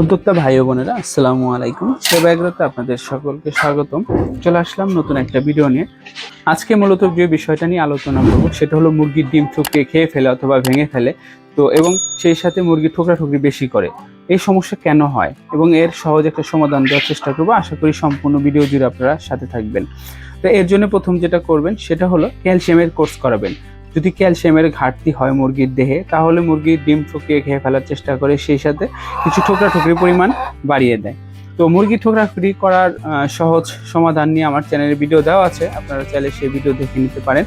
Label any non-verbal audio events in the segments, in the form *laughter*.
উদ্যোক্তা ভাই বোনেরা, আসসালামু আলাইকুম। সেবাগ্রতে আপনাদের সকলকে স্বাগতম। চলে আসলাম নতুন একটা ভিডিও নিয়ে। আজকে মূলত যে বিষয়টা নিয়ে আলোচনা করব, সেটা হলো মুরগির ডিম ঠুকে খেয়ে ফেলে অথবা ভেঙে ফেলে। তো এবং সেই সাথে মুরগি ঠোকরাঠুকরি বেশি করে। এই সমস্যা কেন হয় এবং এর সহজ একটা সমাধান দেওয়ার চেষ্টা করব। আশা করি সম্পূর্ণ ভিডিও জুড়ে আপনারা সাথে থাকবেন। তো এর জন্য প্রথম যেটা করবেন, সেটা হলো ক্যালসিয়ামের কোর্স করাবেন। যদি ক্যালসিয়ামের ঘাটতি হয় মুরগির দেহে, তাহলে মুরগির ডিম ঠুকিয়ে খেয়ে ফেলার চেষ্টা করে, সেই সাথে কিছু ঠোকরা ঠুকরির পরিমাণ বাড়িয়ে দেয়। তো মুরগি ঠোকরাঠুকরি করার সহজ সমাধান নিয়ে আমার চ্যানেলে ভিডিও দেওয়া আছে, আপনারা চাইলে সেই ভিডিও দেখে নিতে পারেন।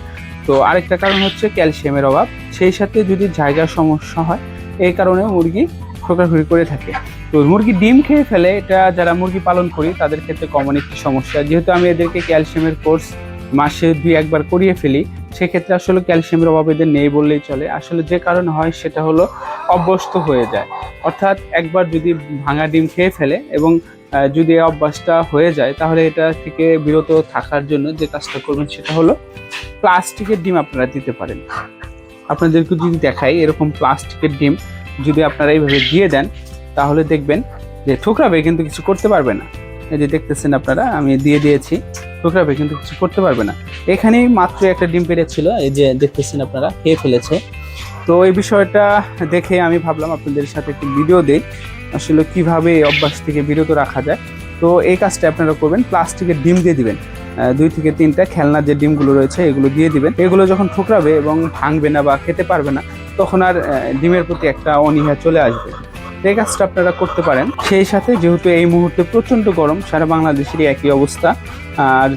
তো আরেকটা কারণ হচ্ছে ক্যালসিয়ামের অভাব, সেই সাথে যদি জায়গার সমস্যা হয়, এই কারণে মুরগি ঠোকরাঠুকরি করে থাকে। তো মুরগি ডিম খেয়ে ফেলে, এটা যারা মুরগি পালন করি, তাদের ক্ষেত্রে কমন একটি সমস্যা। যেহেতু আমি এদেরকে ক্যালসিয়ামের কোর্স মাসে দুই একবার করিয়ে ফেলি সেক্ষেত্রে আসলে ক্যালসিয়ামের অভাব এদের নেই বললেই চলে। আসলে যে কারণে হয় সেটা হলো অভ্যস্ত হয়ে যায়। অর্থাৎ একবার যদি ভাঙা ডিম খেয়ে ফেলে এবং যদি এই অভ্যাসটা হয়ে যায়, তাহলে এটা থেকে বিরত থাকার জন্য যে কাজটা করবেন সেটা হলো প্লাস্টিকের ডিম আপনারা দিতে পারেন। আপনাদেরকে যদি দেখাই এরকম প্লাস্টিকের ডিম যদি আপনারা এইভাবে দিয়ে দেন, তাহলে দেখবেন যে ঠোকরাবে, কিন্তু কিছু করতে পারবে না। এই যে দেখতেছেন আপনারা, আমি দিয়ে দিয়েছি। ঠোকরাবে কিন্তু কিছু করতে পারবে না। এখানেই মাত্র একটা ডিম পেরেছিল, এই যে দেখতেছেন আপনারা খেয়ে ফেলেছে। তো এই বিষয়টা দেখে আমি ভাবলাম আপনাদের সাথে একটু ভিডিও দেই, আসলে কীভাবে এই অভ্যাস থেকে বিরত রাখা যায়। তো এই কাজটা আপনারা করবেন প্লাস্টিকের ডিম দিয়ে দিবেন। দুই থেকে তিনটা খেলনার যে ডিমগুলো রয়েছে, এগুলো দিয়ে দিবেন। এগুলো যখন ঠোকরাবে এবং ভাঙবে না বা খেতে পারবে না, তখন আর ডিমের প্রতি একটা অনীহা চলে আসবে। এই কাজটা আপনারা করতে পারেন, সেই সাথে যেহেতু এই মুহূর্তে প্রচণ্ড গরম, সারা বাংলাদেশেরই একই অবস্থা। আর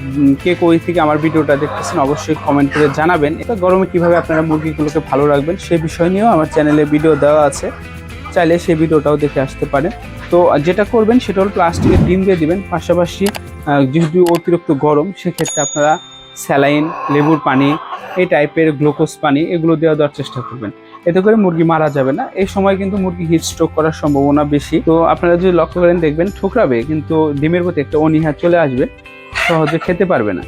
কে কই থেকে আমার ভিডিওটা দেখতেছেন অবশ্যই কমেন্ট করে জানাবেন। এটা গরমে কীভাবে আপনারা মুরগিগুলোকে ভালো রাখবেন সেই বিষয় নিয়েও আমার চ্যানেলে ভিডিও দেওয়া আছে। চাইলে সেই ভিডিওটাও দেখে আসতে পারেন। তো যেটা করবেন সেটা হলো প্লাস্টিকের ডিম দিয়ে দিবেন। পাশাপাশি যেহেতু অতিরিক্ত গরম, সেক্ষেত্রে আপনারা স্যালাইন, লেবুর পানি এই টাইপের গ্লুকোজ পানি এগুলো দেওয়া দেওয়ার চেষ্টা করবেন। এতে করে মুরগি মারা যাবে না। এই সময় কিন্তু মুরগি হিট স্ট্রোক করার সম্ভাবনা বেশি। তো আপনারা যদি লক্ষ্য করেন, দেখবেন ঠোকরাবে, কিন্তু ডিমের প্রতি একটা অনীহা চলে আসবে। সহজে খেতে পারবে না।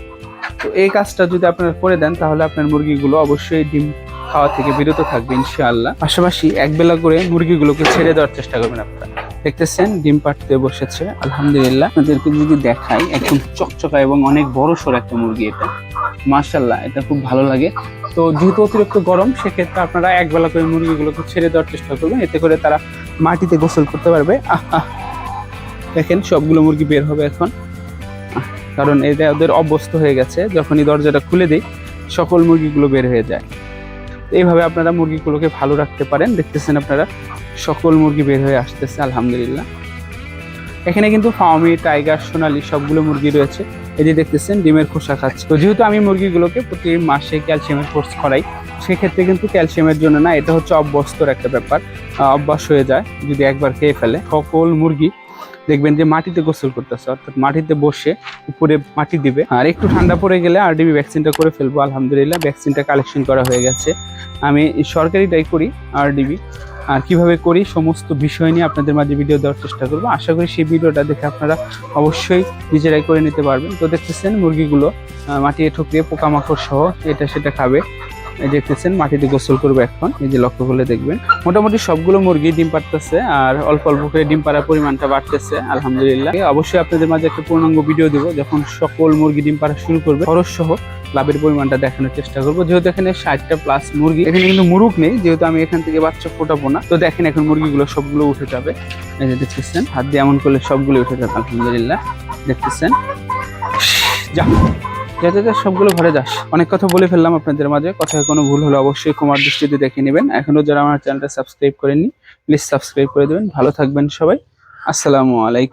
তো এই কাজটা যদি আপনারা করে দেন, তাহলে আপনার মুরগিগুলো অবশ্যই ডিম খাওয়া থেকে বিরত থাকবে, ইনশাআল্লাহ। পাশাপাশি এক বেলা করে মুরগিগুলোকে ছেড়ে দেওয়ার চেষ্টা করবেন আপনারা। দেখতেছেন, ডিম পাড়তে বসেছে। আলহামদুলিল্লাহ। আপনাদেরকে যদি দেখাই, একদম চকচকা এবং অনেক বড় সড় একটা মুরগি এটা। মার্শাল্লাহ এটা খুব ভালো লাগে। তো যেহেতু অতিরিক্ত গরম, সেক্ষেত্রে আপনারা এক বেলা করে মুরগিগুলোকে ছেড়ে দেওয়ার চেষ্টা করবেন। এতে করে তারা মাটিতে গোসল করতে পারবে। *laughs* দেখেন, সবগুলো মুরগি বের হবে এখন। কারণ এটা ওদের অভ্যস্ত হয়ে গেছে। যখনই দরজাটা খুলে দিই, সকল মুরগিগুলো বের হয়ে যায়। এইভাবে আপনারা মুরগিগুলোকে ভালো রাখতে পারেন। দেখতেছেন আপনারা, সকল মুরগি বের হয়ে আসতেছে, আলহামদুলিল্লাহ। এখানে কিন্তু ফার্মি টাইগার, সোনালি সবগুলো মুরগি রয়েছে। এই যে দেখতেছেন, ডিমের খোসা খাচ্ছে। তো যেহেতু আমি মুরগিগুলোকে প্রতি মাসে ক্যালসিয়ামের কোর্স করাই, সেক্ষেত্রে কিন্তু ক্যালসিয়ামের জন্য না, এটা হচ্ছে অভ্যস্তর একটা ব্যাপার। অভ্যাস হয়ে যায়, যদি একবার খেয়ে ফেলে। সকল মুরগি দেখবেন যে মাটিতে গোসল করতেছে, অর্থাৎ মাটিতে বসে উপরে মাটি দিবে। আর একটু ঠান্ডা পড়ে গেলে আরডিবি ভ্যাকসিনটা করে ফেলব, আলহামদুলিল্লাহ ভ্যাকসিনটা কালেকশন করা হয়ে গেছে। আমি সরকারিটাই করি আরডিবি আর কীভাবে করি সমস্ত বিষয় নিয়ে আপনাদের মাঝে ভিডিও দেওয়ার চেষ্টা করব। আশা করি সেই ভিডিওটা দেখে আপনারা অবশ্যই নিজেরাই করে নিতে পারবেন। তো দেখতেছেন মুরগিগুলো মাটিতে ঠুকরিয়ে পোকামাকড় সহ এটা সেটা খাবে। দেখতেছেন, মাটিতে গোসল করবে এখন। এই যে লক্ষ্য করলে দেখবেন। মোটামুটি সবগুলো মুরগি ডিম পারতেছে আর অল্প অল্প করে ডিম পাড়ার পরিমাণটা বাড়তেছে, আলহামদুলিল্লাহ। অবশ্যই আপনাদের মাঝে একটা পূর্ণাঙ্গ ভিডিও দিব, যখন সকল মুরগি ডিম পাড়া শুরু করবে, খরচ সহ লাভের পরিমাণটা দেখানোর চেষ্টা করব। যেহেতু এখানে ষাটটা প্লাস মুরগি, এখানে কিন্তু মুরুগ নেই, যেহেতু আমি এখান থেকে বাচ্চা ফোটাবো না। তো দেখেন এখন মুরগিগুলো সবগুলো উঠে যাবে। যে দেখতেছেন, হাত দিয়ে এমন করলে সবগুলো উঠে যাবে, আলহামদুলিল্লাহ। দেখতেছেন? যা যাতে যা সবগুলো ঘরে যাস। অনেক কথা বলে ফেললাম আপনাদের মাঝে, কথায় কোনো ভুল হলে অবশ্যই কুমার দৃষ্টিতে দেখে নেবেন। এখনও যারা আমার চ্যানেলটা সাবস্ক্রাইব করেননি প্লিজ সাবস্ক্রাইব করে দেবেন। ভালো থাকবেন সবাই। আসসালামু আলাইকুম।